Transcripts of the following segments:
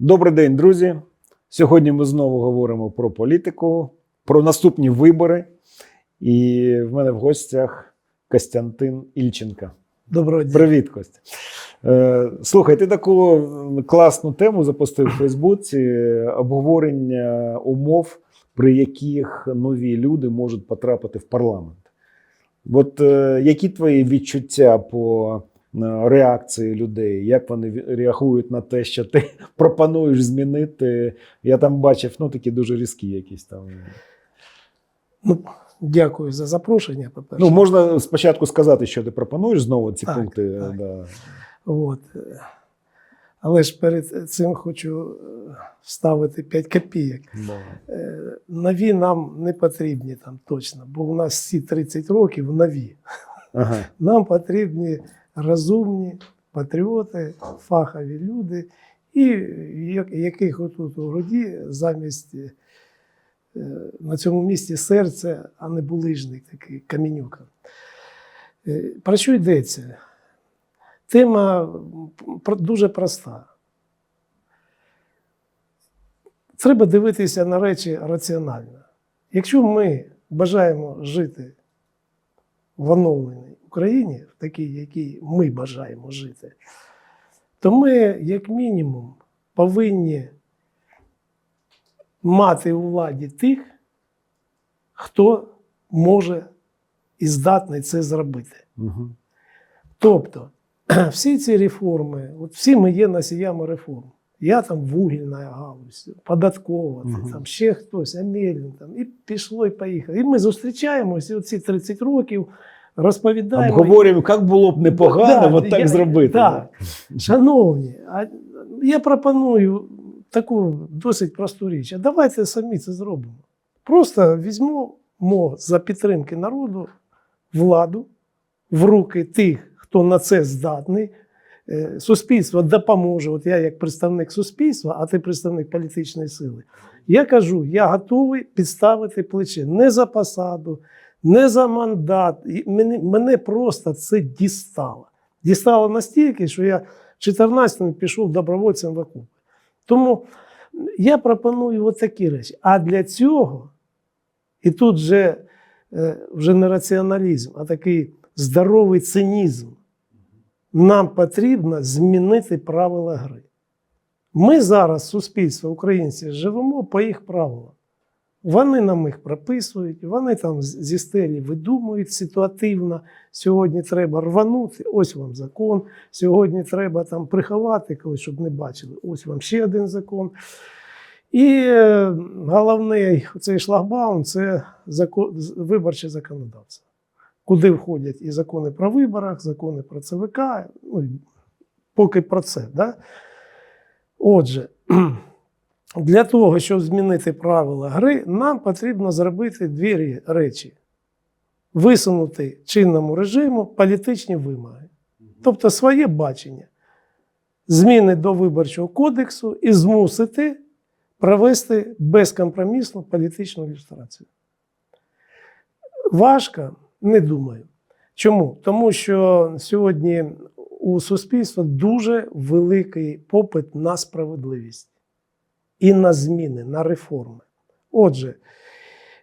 Добрий день, друзі. Сьогодні ми знову говоримо про політику, про наступні вибори. І в мене в гостях Костянтин Ільченка. Доброго дня. Привіт, Костя. Е, Слухай, ти таку класну тему запустив у Фейсбуці обговорення умов, при яких нові люди можуть потрапити в парламент. От е, які твої відчуття по реакції людей? Як вони реагують на те, що ти пропонуєш змінити? Я там бачив ну, такі дуже різкі якісь там. Ну, дякую за запрошення. По-перше. Ну, можна спочатку сказати, що ти пропонуєш знову ці Так, пункти. так. Да. От. е, Але ж перед цим хочу е, вставити 5 копійок. Да. Е, Нові нам не потрібні там точно, бо у нас всі 30 років нові. Ага. Нам потрібні розумні патріоти, фахові люди, і яких отут у груді замість е, на цьому місці серце, а не булижник такий камінюка. Е, Про що йдеться? Тема дуже проста. Треба дивитися на речі раціонально. Якщо ми бажаємо жити в оновленій Україні, в такій, якій ми бажаємо жити, то ми, як мінімум, повинні мати у владі тих, хто може і здатний це зробити. Угу. Тобто, всі ці реформи, от всі ми є носіями реформ. Я там вугільна галузь, податкова, Мгм. там ще хтось, Амельін, там, і пішло, і поїхало. І ми зустрічаємося, і оці 30 років розповідаємо. Обговорюємо, як було б непогано Да, от так я- зробити. Так. Шановні, а я пропоную таку досить просту річ. А давайте самі це зробимо. Просто візьмемо за підтримки народу владу в руки тих, хто на це здатний. Е, Суспільство допоможе. От я як представник суспільства, а ти представник політичної сили. Я кажу, я готовий підставити плече не за посаду, не за мандат. Мене, мене просто це дістало. Дістало настільки, що я в 14-му пішов добровольцем в окопи. Тому я пропоную от такі речі. А для цього, і тут вже, е, вже не раціоналізм, а такий здоровий цинізм. Нам потрібно змінити правила гри. Ми зараз, суспільство, українці, живемо по їх правилам. Вони нам їх прописують, вони там зі стелі видумують ситуативно. Сьогодні треба рванути, ось вам закон. Сьогодні треба там приховати когось, щоб не бачили. Ось вам ще один закон. І е, головний цей шлагбаум це закон, виборче законодавство, куди входять і закони про виборах, закони про ЦВК, ну, поки про це. Да? Отже, для того, щоб змінити правила гри, нам потрібно зробити дві речі: висунути чинному режиму політичні вимоги, тобто своє бачення, зміни до виборчого кодексу і змусити провести безкомпромісну політичну ілюстрацію. Важко, не думаю. Чому? Тому що сьогодні у суспільства дуже великий попит на справедливість і на зміни, на реформи. Отже,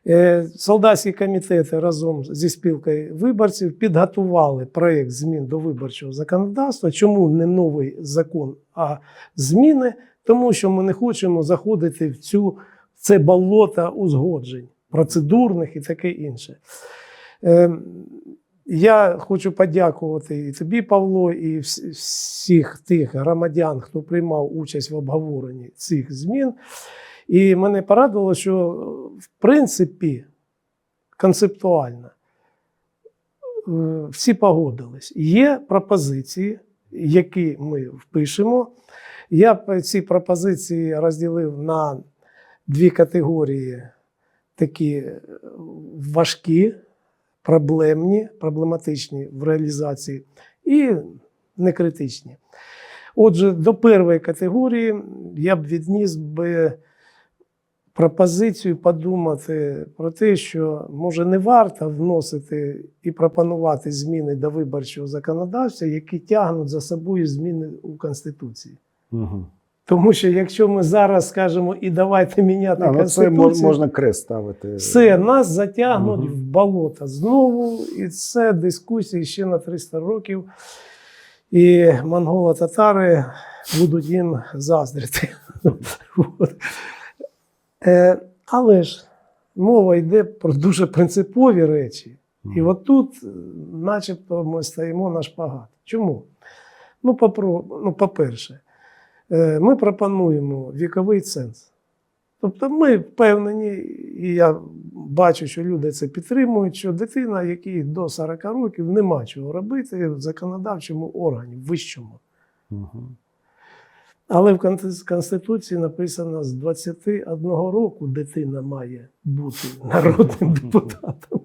е, солдатські комітети разом зі спілкою виборців підготували проєкт змін до виборчого законодавства. Чому не новий закон, а зміни? Тому що ми не хочемо заходити в цю це болото узгоджень процедурних і таке інше. Я хочу подякувати і тобі, Павло, і всіх тих громадян, хто приймав участь в обговоренні цих змін. І мене порадувало, що в принципі концептуально е, всі погодились. Є пропозиції, які ми впишемо. Я ці пропозиції розділив на дві категорії: такі е, важкі, проблемні, проблематичні в реалізації і некритичні. Отже, до першої категорії я б відніс би пропозицію подумати про те, що може не варто вносити і пропонувати зміни до виборчого законодавства, які тягнуть за собою зміни у Конституції. Угу. Тому що якщо ми зараз скажемо і давайте міняти Да, ну, це можна крест ставити. все нас затягнуть Мгм. в болото знову, і це дискусії ще на 300 років. І монголо-татари будуть їм заздрити. Е, Але ж мова йде про дуже принципові речі. І от тут, е, начебто, ми стоїмо на шпагат. Чому? Ну, ну, по-перше, ми пропонуємо віковий ценз. Тобто ми впевнені, і я бачу, що люди це підтримують, що дитина, якій до 40 років, нема чого робити в законодавчому органі, вищому. Мгм. Але в Конституції написано, з 21 року дитина має бути народним депутатом.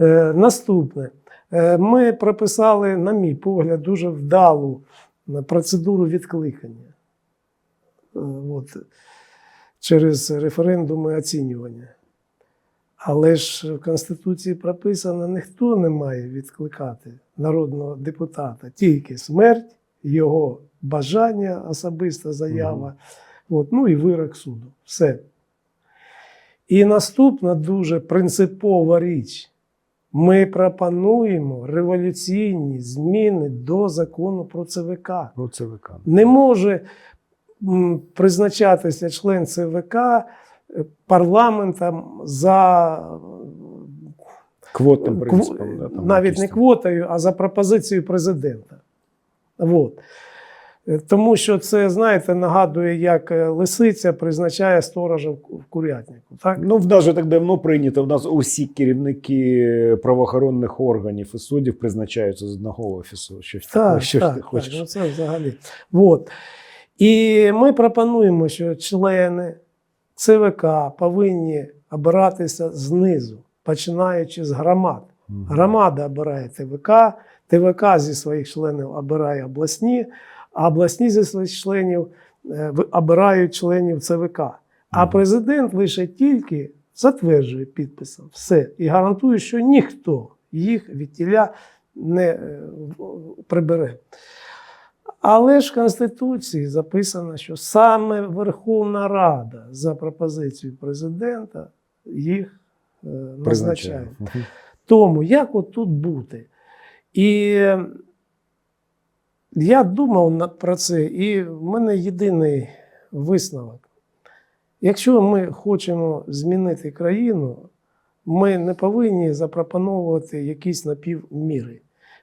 Е, Наступне. Е, Ми прописали, на мій погляд, дуже вдалу е, процедуру відкликання. Е, От, через референдуми оцінювання. Але ж в Конституції прописано, ніхто не має відкликати народного депутата, тільки смерть, його бажання, особиста заява, от, ну і вирок суду. Все. І наступна дуже принципова річ. Ми пропонуємо революційні зміни до закону про ЦВК. Про ЦВК. Не може призначатися член ЦВК е, парламентом за Квотним Кв- принципом. да, там навіть не квотою, а за пропозицією президента. От. Е, Тому що це, знаєте, нагадує, як е, лисиця призначає сторожа в курятнику. Так? Ну, в нас же так давно прийнято. В нас усі керівники правоохоронних органів і суддів призначаються з одного офісу. Що, ж таке, Так, що так, ти так, хочеш? ну це взагалі. От. І ми пропонуємо, що члени ЦВК повинні обиратися знизу, починаючи з громад. Громада обирає ТВК, ТВК зі своїх членів обирає обласні, а обласні зі членів е, обирають членів ЦВК. А президент лише тільки затверджує підписом все і гарантує, що ніхто їх від тіля не е, прибере. Але ж в Конституції записано, що саме Верховна Рада за пропозицією президента їх е, назначає. Призначає. Тому як от тут бути? І я думав про це, і в мене єдиний висновок. Якщо ми хочемо змінити країну, ми не повинні запропонувати якісь напівміри.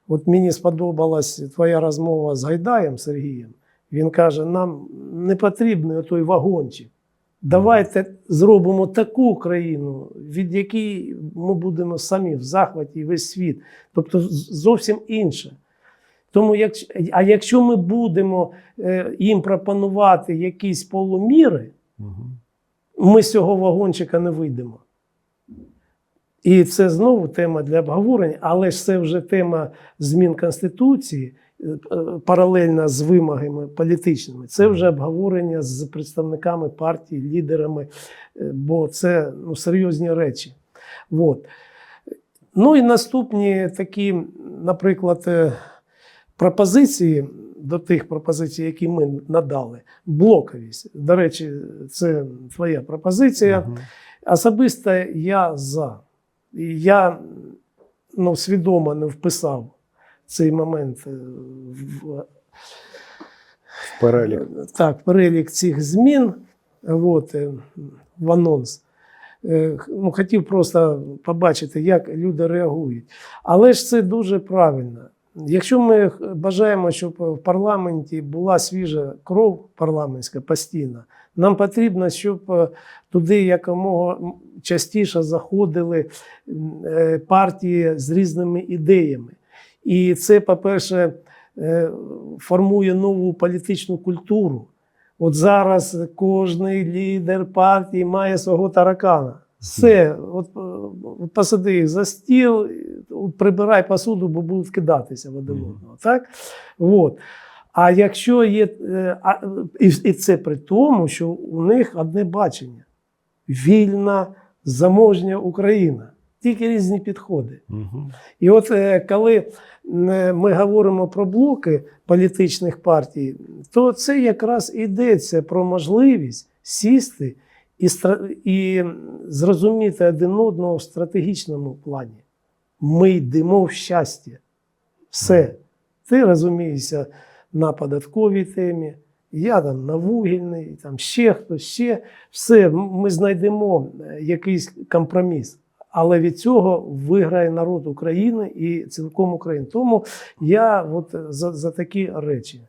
От мені сподобалась твоя розмова з Гайдаєм Сергієм. Він каже: нам не потрібний той вагончик. Давайте зробимо таку країну, від якої ми будемо самі в захваті і весь світ. Тобто зовсім інше. Тому, як, а якщо ми будемо е, їм пропонувати якісь полуміри, Мгм. ми з цього вагончика не вийдемо. І це знову тема для обговорення, але ж це вже тема змін Конституції, е, паралельно з вимогами політичними. Це вже обговорення з представниками партії, лідерами, е, бо це ну, серйозні речі. От. Ну і наступні такі, наприклад, пропозиції до тих пропозицій, які ми надали. Блоковість. До речі, це твоя пропозиція. Мгм. Особисто я за. І я ну, свідомо не вписав цей момент е, в, В перелік. так, перелік цих змін от, е, в анонс. Е, Ну, хотів просто побачити, як люди реагують. Але ж це дуже правильно. Якщо ми бажаємо, щоб в парламенті була свіжа кров парламентська постійно, нам потрібно, щоб е, туди якомога частіше заходили е, партії з різними ідеями. І це, по-перше, е, формує нову політичну культуру. От зараз кожний лідер партії має свого таракана. Все, от, е, от посади їх за стіл, от прибирай посуду, бо будуть кидатися в один одного. Так? От. А якщо є. е, а, І, і це при тому, що у них одне бачення: вільна, заможня Україна. тільки різні підходи. Угу. І от е, коли ми говоримо про блоки політичних партій, то це якраз йдеться про можливість сісти і, і зрозуміти один одного в стратегічному плані. Ми йдемо в щастя. Все. Ти розумієшся на податковій темі, я там на вугільній, там ще хтось, ще все. Ми знайдемо е, якийсь компроміс. Але від цього виграє народ України і цілком України. Тому я от за, за такі речі.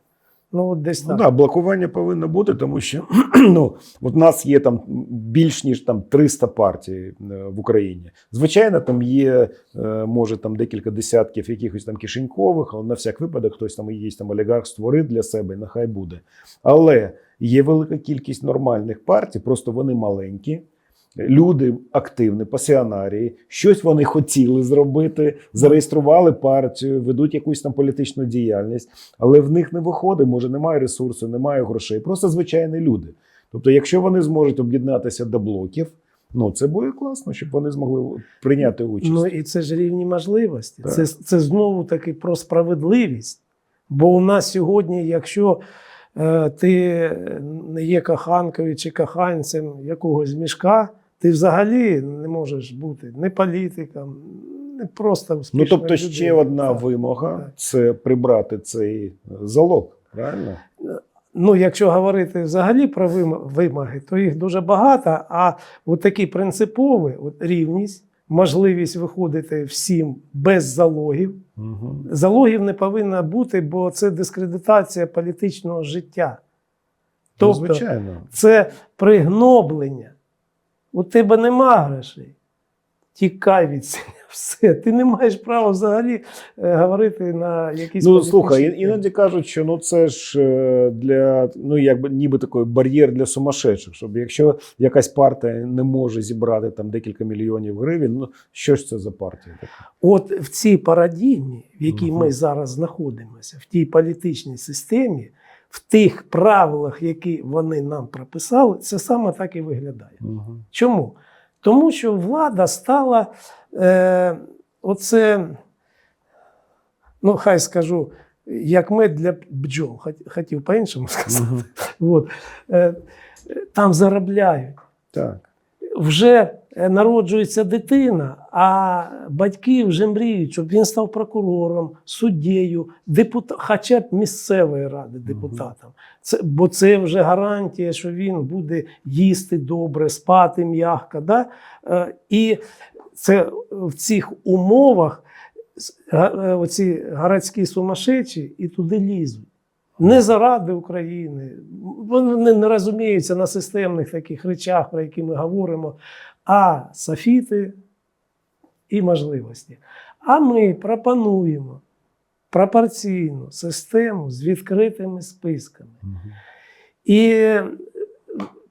Ну, десь Ну да, блокування повинно бути, тому що ну, от у нас є там більш ніж там 300 партій е, в Україні. Звичайно, там є, е, може, там декілька десятків якихось там кишенькових, але на всяк випадок хтось там є там олігарх створив для себе, нехай буде. Але є велика кількість нормальних партій, просто вони маленькі. Люди активні, пасіонарії, щось вони хотіли зробити, зареєстрували партію, ведуть якусь там політичну діяльність, але в них не виходить, може, немає ресурсу, немає грошей. Просто звичайні люди. Тобто, якщо вони зможуть об'єднатися до блоків, ну це буде класно, щоб вони змогли прийняти участь. Ну і це ж рівні можливості. Так. Це, це знову таки про справедливість. Бо у нас сьогодні, якщо е, ти не є коханкою чи коханцем якогось мішка, ти взагалі не можеш бути не політиком, не просто ну успішною тобто, ще одна Так. вимога Так. це прибрати цей залог. Правильно? Ну, якщо говорити взагалі про вимоги, то їх дуже багато. А от такі принципові от рівність, можливість виходити всім без залогів. Угу. Залогів не повинно бути, бо це дискредитація політичного життя. Ну, Тобто, звичайно. це пригноблення. У тебе нема грошей. Тікай від цього. Все. Ти не маєш права взагалі е, говорити на якісь. Ну слухай, іноді кажуть, що ну це ж е, для ну якби ніби такий бар'єр для сумасшедших. Щоб якщо якась партія не може зібрати там декілька мільйонів гривень, ну що ж це за партія така? От в цій парадігмі, в якій Мгм. ми зараз знаходимося, в тій політичній системі, в тих правилах, які вони нам прописали, це саме так і виглядає. Угу. Чому? Тому що влада стала е, оце, ну хай скажу, як мед для бджол, хотів по-іншому сказати. От. Е, там заробляють. Так. Вже народжується дитина, а батьки вже мріють, щоб він став прокурором, суддєю, депутат, хоча б місцевої ради депутатом. Це, бо це вже гарантія, що він буде їсти добре, спати м'яко. Да? Е, І це в цих умовах е, оці городські сумасшедші і туди лізуть. Не заради України. Вони не розуміються на системних таких речах, про які ми говоримо, а софіти і можливості. А ми пропонуємо пропорційну систему з відкритими списками. І,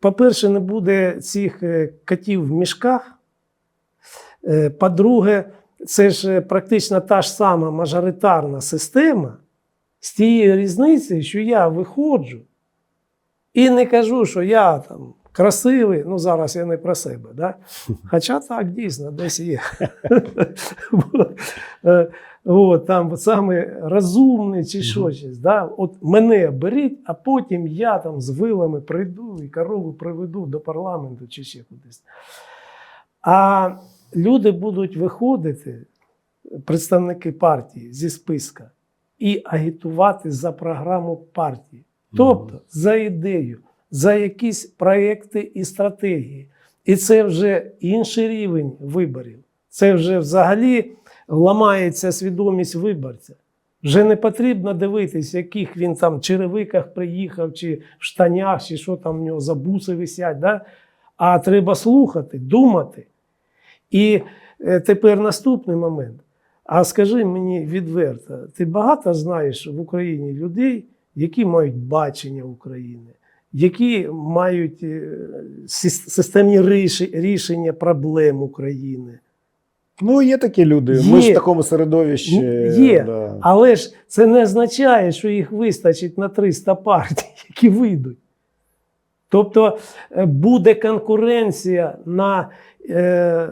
по-перше, не буде цих е, котів в мішках. Е, По-друге, це ж е, практично та ж сама мажоритарна система з тією різницею, що я виходжу і не кажу, що я там красивий, ну зараз я не про себе, да? хоча так дійсно десь є. От, е, там саме розумний чи що щось. Да? От мене беріть, а потім я там з вилами прийду і корову приведу до парламенту чи ще кудись. А люди будуть виходити, представники партії зі списка, і агітувати за програму партії. Тобто за ідею, за якісь проекти і стратегії. І це вже інший рівень виборів. Це вже взагалі ламається свідомість виборця. Вже не потрібно дивитись, яких він там в черевиках приїхав, чи в штанях, чи що там в нього за буси висять. Да? А треба слухати, думати. І е, тепер наступний момент. А скажи мені відверто, ти багато знаєш в Україні людей, які мають бачення України, які мають е, системні рішення проблем України. Ну, є такі люди. Ми ж в такому середовищі. Є. Да. Але ж це не означає, що їх вистачить на 300 партій, які вийдуть. Тобто е, буде конкуренція на е,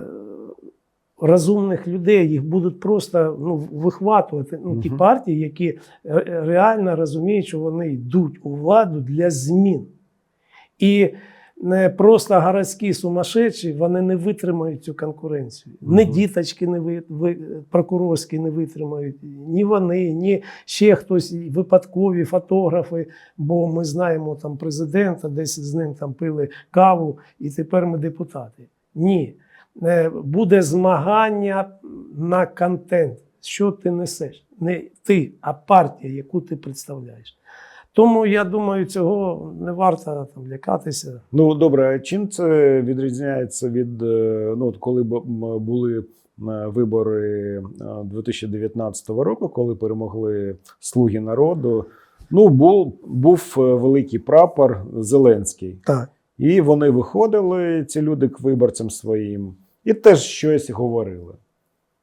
розумних людей, їх будуть просто ну, вихватувати. Ну, ті партії, які реально розуміють, що вони йдуть у владу для змін. І не просто городські сумасшедші, вони не витримають цю конкуренцію. Ні діточки не ви, ви, прокурорські не витримають, ні вони, ні ще хтось, випадкові фотографи, бо ми знаємо там президента, десь з ним там пили каву, і тепер ми депутати. Ні. Е, Буде змагання на контент. Що ти несеш? Не ти, а партія, яку ти представляєш. Тому я думаю, цього не варто там лякатися. Ну добре, а чим це відрізняється від е, ну, от коли були е, вибори е, 2019 року, коли перемогли Слуги народу? Ну, був, був великий прапор Зеленський. Так. І вони виходили, ці люди, к виборцям своїм, і теж щось говорили.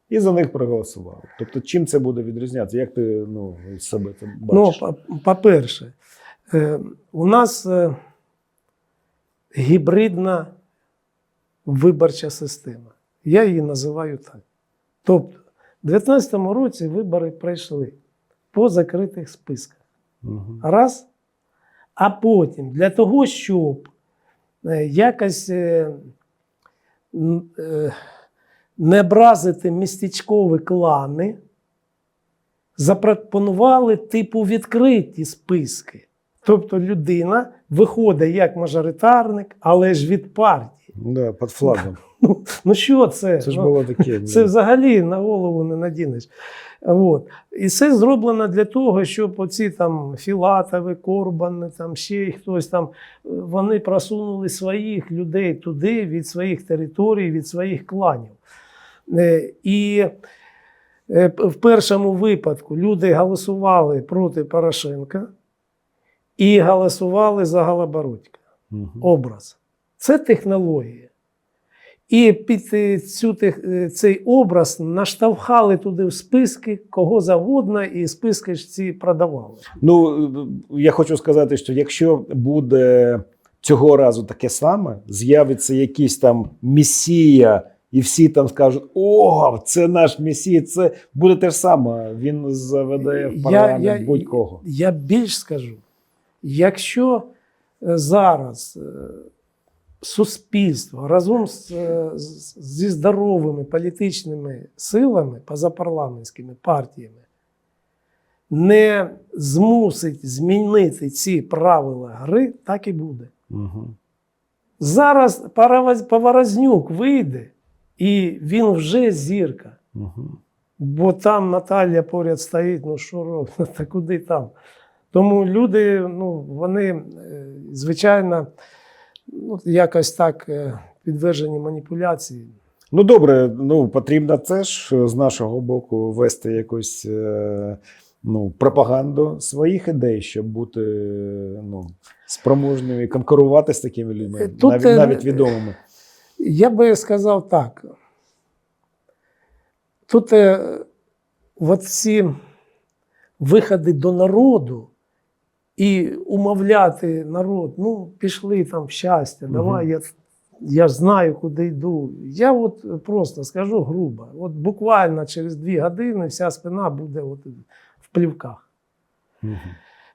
І за них проголосували. Тобто, чим це буде відрізнятися? Як ти ну, себе це Ну, бачиш? по- по-перше, е, у нас е, гібридна виборча система. Я її називаю так. Тобто, в 2019 році вибори пройшли по закритих списках. Мгм. Раз. А потім для того, щоб е, якось не образити містечкові клани, запропонували типу відкриті списки. Тобто людина виходить як мажоритарник, але ж від партії. Да, під флагом. Ну, ну що це? Це ж Ну, було таке. це взагалі на голову не надінеш. От. І це зроблено для того, щоб оці там Філатови, Корбани, там ще хтось там, вони просунули своїх людей туди від своїх територій, від своїх кланів. Е, І е, в першому випадку люди голосували проти Порошенка і голосували за Галабородька Мгм. образ. Це технологія. І під е, цю, е, цей образ наштовхали туди в списки кого завгодно, і списки ж ці продавали. Ну, я хочу сказати, що якщо буде цього разу таке саме, з'явиться якийсь там месія, і всі там скажуть: О, це наш месія, це буде те ж саме. Він заведе в парламент будь-кого. Я більш скажу: якщо е, зараз е, суспільство разом з, е, зі здоровими політичними силами, позапарламентськими партіями, не змусить змінити ці правила гри, так і буде. Угу. Зараз Поворознюк вийде, і він вже зірка. Угу. Бо там Наталія поряд стоїть, ну що робить, та куди там. Тому люди, ну, вони, е, звичайно, ну, якось так е, підвержені маніпуляції. Ну добре, ну потрібно теж е, з нашого боку вести якусь е, ну, пропаганду своїх ідей, щоб бути ну, спроможними конкурувати з такими людьми, Тут, навіть, навіть відомими. Я би сказав так. Тут от ці виходи до народу і умовляти народ, ну, пішли там в щастя, давай, я, я ж знаю, куди йду. Я от просто скажу грубо: от буквально через дві години вся спина буде от в плівках.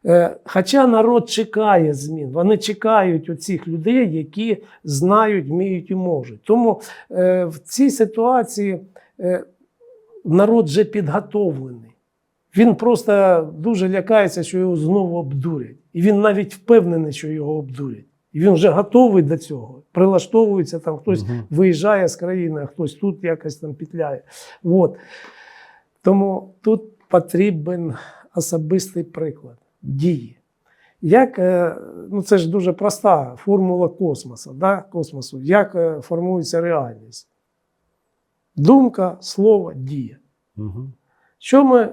Е, Хоча народ чекає змін, вони чекають оцих людей, які знають, вміють і можуть. Тому е, в цій ситуації е, народ вже підготовлений. Він просто дуже лякається, що його знову обдурять. І він навіть впевнений, що його обдурять. І він вже готовий до цього. Прилаштовується там, хтось Мгм. виїжджає з країни, а хтось тут якось там петляє. От. Тому тут потрібен особистий приклад дії. Як, е, ну це ж дуже проста формула космосу, да? космосу, як е, формується реальність. Думка, слово, дія. Мгм. Що ми е,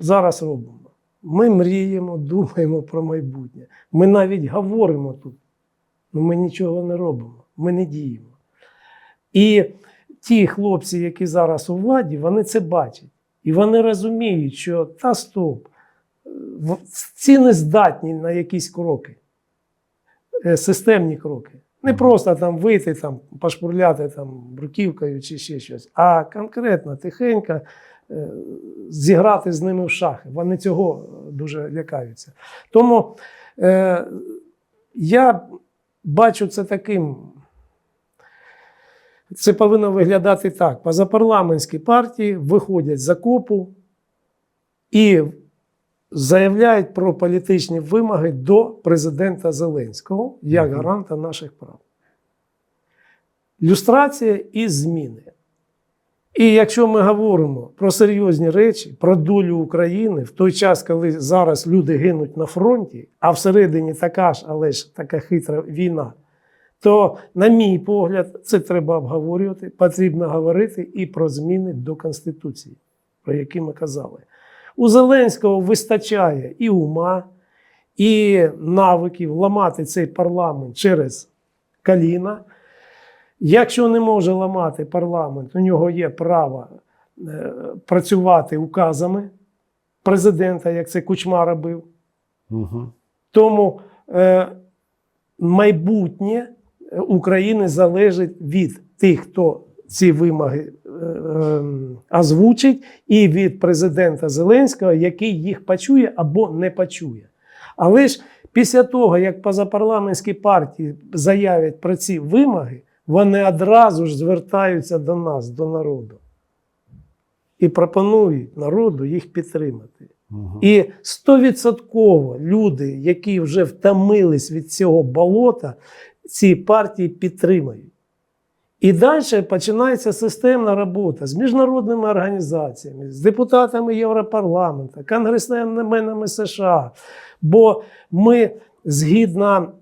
зараз робимо? Ми мріємо, думаємо про майбутнє. Ми навіть говоримо тут, але ми нічого не робимо, ми не діємо. І ті хлопці, які зараз у владі, вони це бачать. І вони розуміють, що та стоп, ці не здатні на якісь кроки, е, системні кроки. Не просто там вийти, там, пошпурляти там, бруківкою чи ще щось, а конкретно, тихенько зіграти з ними в шахи. Вони цього е, дуже лякаються. Тому е, я бачу це таким. Це повинно виглядати так: позапарламентські партії виходять з окопу і заявляють про політичні вимоги до президента Зеленського як гаранта наших прав. Люстрація і зміни. І якщо ми говоримо про серйозні речі, про долю України в той час, коли зараз люди гинуть на фронті, а всередині така ж, але ж така хитра війна, то, на мій погляд, це треба обговорювати. Потрібно говорити і про зміни до Конституції, про які ми казали. У Зеленського вистачає і ума, і навиків ламати цей парламент через коліна. Якщо не може ламати парламент, у нього є право е, працювати указами президента, як це Кучма робив. Угу. Тому е, майбутнє України залежить від тих, хто ці вимоги е, е, озвучить, і від президента Зеленського, який їх почує або не почує. Але ж після того, як позапарламентські партії заявлять про ці вимоги, вони одразу ж звертаються до нас, до народу, і пропонують народу їх підтримати. Угу. І стовідсотково люди, які вже втомились від цього болота, ці партії підтримають. І далі починається системна робота з міжнародними організаціями, з депутатами Європарламенту, конгресменами США. Бо ми згідно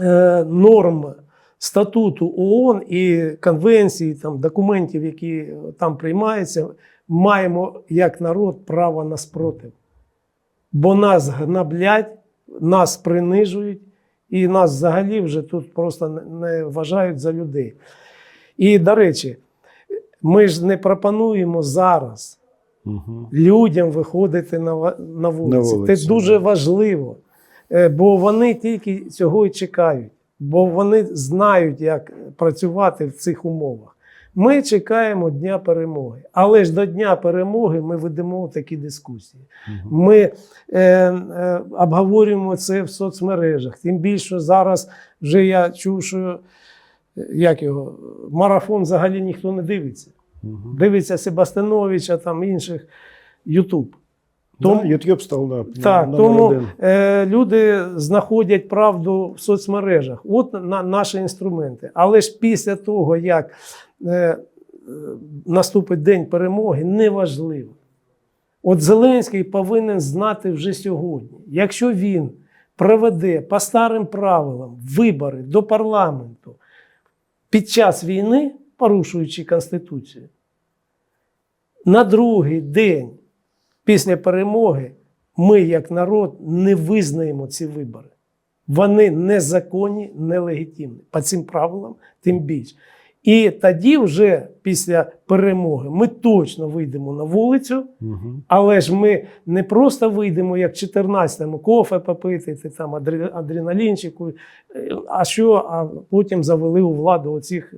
е, норм статуту ООН і конвенції, там, документів, які там приймаються, маємо як народ право на спротив. Бо нас гнаблять, нас принижують, і нас взагалі вже тут просто не- вважають за людей. І, до речі, ми ж не пропонуємо зараз Угу. людям виходити на, ва- на вулиці. Це дуже важливо, Е, бо вони тільки цього і чекають, бо вони знають, як працювати в цих умовах. Ми чекаємо Дня перемоги, але ж до Дня перемоги ми ведемо такі дискусії. Угу. Ми е, е, обговорюємо це в соцмережах. Тим більше зараз вже я чув, що е, як його, марафон взагалі ніхто не дивиться. Угу. Дивиться Себастиновича, там інших Ютуб. Тому- Тому YouTube став да, Так, тому е, люди знаходять правду в соцмережах. От на, наші інструменти. Але ж після того, як е, е, наступить день перемоги, неважливо. От Зеленський повинен знати вже сьогодні, якщо він проведе по старим правилам вибори до парламенту під час війни, порушуючи Конституцію, на другий день після перемоги ми, як народ, не визнаємо ці вибори. Вони незаконні, нелегітимні. По цим правилам, тим більше. І тоді, вже після перемоги, ми точно вийдемо на вулицю, Угу. але ж ми не просто вийдемо, як 14-му, кофе попити, ти там адре- адреналінчику, е, а що, а потім завели у владу оцих, е,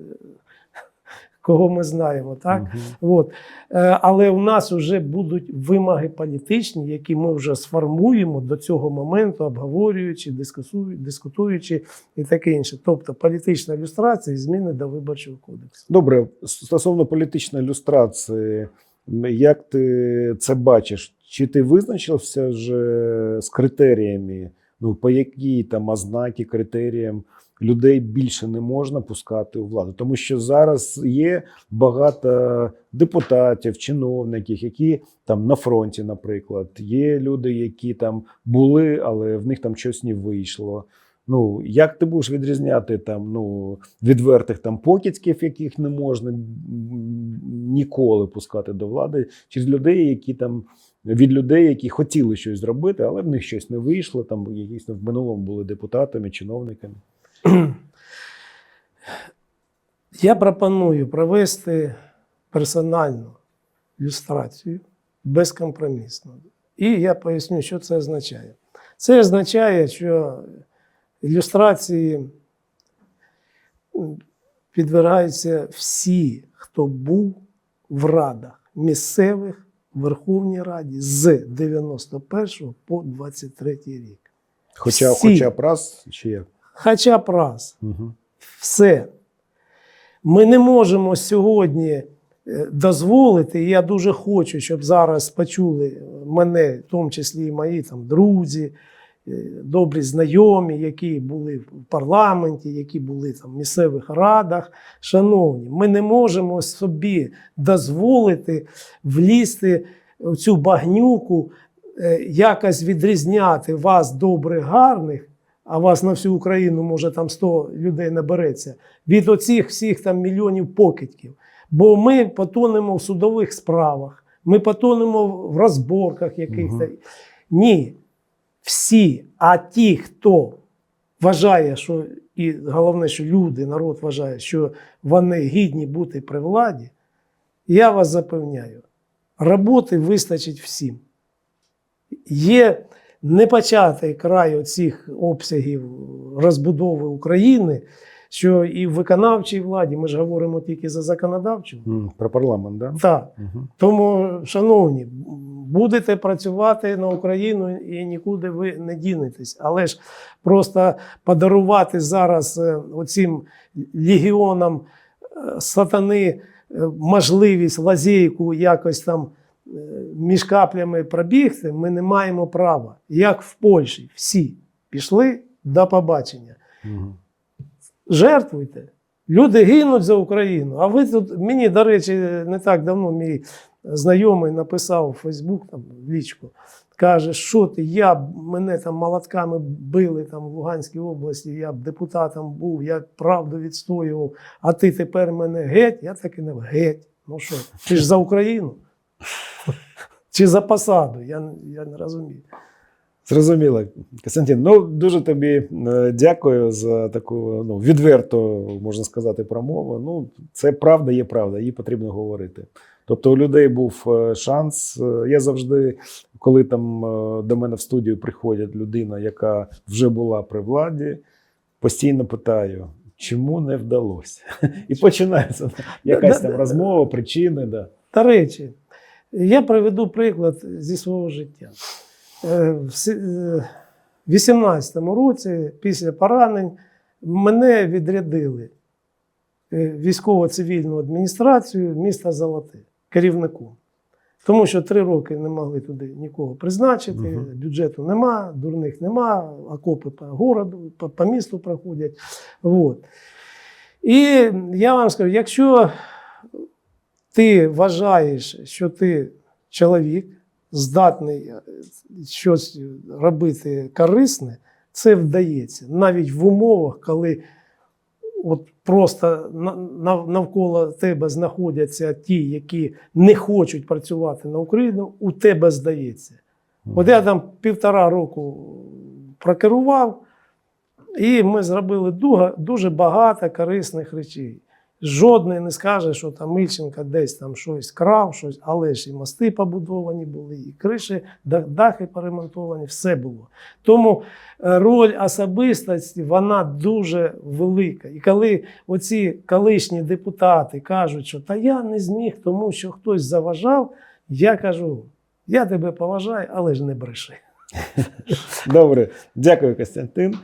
кого ми знаємо. Так? От. Е, Але у нас вже будуть вимоги політичні, які ми вже сформуємо до цього моменту, обговорюючи, дискутуючи і таке інше. Тобто політична ілюстрація і зміни до виборчого кодексу. Добре, стосовно політичної ілюстрації, як ти це бачиш? Чи ти визначився вже з критеріями? Ну, по якій там ознаки, критеріям людей більше не можна пускати у владу? Тому що зараз є багато депутатів, чиновників, які там на фронті, наприклад, є люди, які там були, але в них там щось не вийшло. Ну, як ти будеш відрізняти там ну, відвертих там покидьків, яких не можна ніколи пускати до влади, чи з людей, які там від людей, які хотіли щось зробити, але в них щось не вийшло. Там якісь в минулому були депутатами, чиновниками. Я пропоную провести персональну люстрацію безкомпромісно. І я поясню, що це означає. Це означає, що ілюстрації підвергаються всі, хто був в радах місцевих в Верховній Раді з 91 по 23 рік. Хоча, Всі. хоча б раз, чи як? Хоча б раз. Угу. Все. Ми не можемо сьогодні е, дозволити, і я дуже хочу, щоб зараз почули мене, в тому числі і мої там, друзі, е, добрі знайомі, які були в парламенті, які були там, в місцевих радах. Шановні, ми не можемо собі дозволити влізти в цю багнюку, е, якось відрізняти вас добрих, гарних, а вас на всю Україну може там 100 людей набереться, від оцих всіх там мільйонів покидьків. Бо ми потонемо в судових справах, ми потонемо в розборках якихось. Мгм. Ні, всі, а ті, хто вважає, що і головне, що люди, народ вважає, що вони гідні бути при владі, я вас запевняю, роботи вистачить всім. Є непочатий край цих обсягів розбудови України, що і в виконавчій владі, ми ж говоримо тільки за законодавчу. Про парламент, да? Так. Угу. Тому, шановні, будете працювати на Україну і нікуди ви не дінетесь. Але ж просто подарувати зараз е, оцим легіонам е, сатани е, можливість лазейку якось там між каплями пробігти, ми не маємо права. Як в Польщі, всі пішли до побачення. Угу. Жертвуйте. Люди гинуть за Україну. А ви тут, мені, до речі, не так давно мій знайомий написав у Фейсбук там, в лічку. Каже, що ти, я б- мене там молотками били там, в Луганській області, я б депутатом був, я правду відстоював, а ти тепер мене геть, я так і не геть. Ну що, ти ж за Україну? Чи за посаду? Я, я не розумію. Зрозуміло, Костянтин. Ну дуже тобі е, дякую за таку ну, відверту, можна сказати, промову. Ну, це правда є правда, її потрібно говорити. Тобто у людей був е, шанс. Е, Я завжди, коли там до мене в студію приходять людина, яка вже була при владі, постійно питаю, чому не вдалося? І починається якась там розмова, причини. Да. До речі, я приведу приклад зі свого життя. Е, В сі- е, 18-му році, після поранень, мене відрядили е, військово-цивільну адміністрацію міста Золоте, керівником. Тому що три роки не могли туди нікого призначити, Мгм. бюджету нема, дурних нема, окопи по городу, по, по місту проходять. Вот. І я вам скажу, якщо ти вважаєш, що ти чоловік, здатний е, щось робити корисне, це вдається. Навіть в умовах, коли от просто на- на- навколо тебе знаходяться ті, які не хочуть працювати на Україну, у тебе здається. От я там півтора року прокерував, і ми зробили дуже багато корисних речей. Жодний не скаже, що там Ільченко десь там щось крав, щось, але ж і мости побудовані були, і криші, дахи поремонтовані, все було. Тому е, роль особистості вона дуже велика. І коли оці колишні депутати кажуть, що та я не зміг, тому що хтось заважав, я кажу: я тебе поважаю, але ж не бреши. Добре, дякую, Костянтин.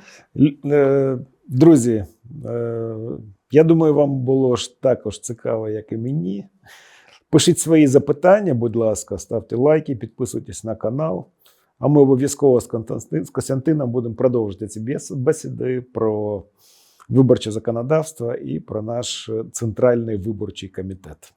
Е, Друзі, е, я думаю, вам було ж також цікаво, як і мені. Пишіть свої запитання, будь ласка, ставте лайки, підписуйтесь на канал. А ми обов'язково з Костянтином будемо продовжити ці бесіди про виборче законодавство і про наш е, центральний виборчий комітет.